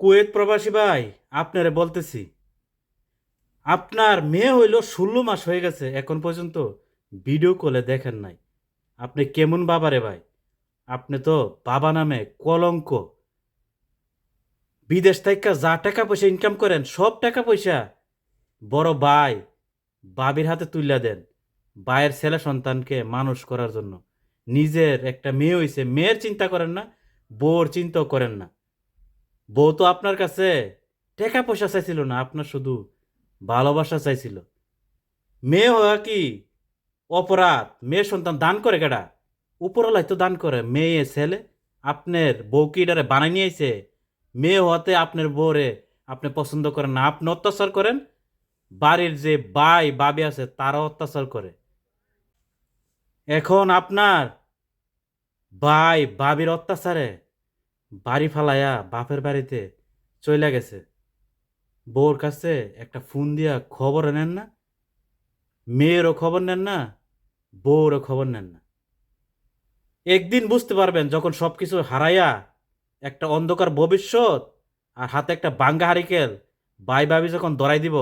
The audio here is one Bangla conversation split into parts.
কুয়েত প্রবাসী ভাই, আপনারে বলতেছি। আপনার মেয়ে হইল ষোলো মাস হয়ে গেছে, এখন পর্যন্ত ভিডিও কলে দেখেন নাই। আপনি কেমন বাবা রে ভাই? আপনি তো বাবা নামে কলঙ্ক। বিদেশ থেকে যা টাকা পয়সা ইনকাম করেন, সব টাকা পয়সা বড় ভাই বাবির হাতে তুইলা দেন, ভাইয়ের ছেলে সন্তানকে মানুষ করার জন্য। নিজের একটা মেয়ে হইছে, মেয়ের চিন্তা করেন না, বউর চিন্তাও করেন না। বউ তো আপনার কাছে টাকা পয়সা চাইছিল না, আপনার শুধু ভালোবাসা চাইছিল। মেয়ে হওয়া কি অপরাধ? মেয়ে সন্তান দান করে কেডা? উপরওয়ালাই তো দান করে, মেয়ে, ছেলে, আপনার বউ কি এটারে বানাই নিয়েছে মেয়ে হওয়াতে আপনার বউরে আপনি পছন্দ করেন না, আপনি অত্যাচার করেন? বাড়ির যে বাই বাবি আছে, তারাও অত্যাচার করে। এখন আপনার ভাই বাবির অত্যাচারে বাড়ি ফালাইয়া বাপের বাড়িতে চলে গেছে। বউর কাছে একটা ফোন দিয়া খবর নেন না, মেয়েরও খবর নেন না, বউরও খবর নেন না। একদিন বুঝতে পারবেন, যখন সব কিছু হারাইয়া একটা অন্ধকার ভবিষ্যৎ আর হাতে একটা বাঙ্গা হারিকেল বাই বাবি যখন দরাই দিব,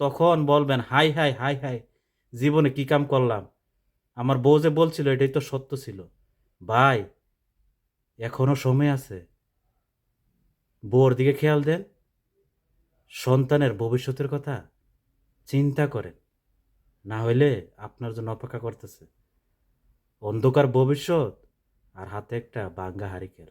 তখন বলবেন, হাই হাই হাই হাই, জীবনে কি কাম করলাম? আমার বউ যে বলছিল, এটাই তো সত্য ছিল। ভাই, এখনও সময় আছে বউর দিকে খেয়াল দেন। সন্তানের ভবিষ্যতের কথা চিন্তা করেন। না হইলে আপনার জন্য অপেক্ষা করতেছে। অন্ধকার ভবিষ্যৎ আর হাতে একটা বাঙ্গা হারিকেল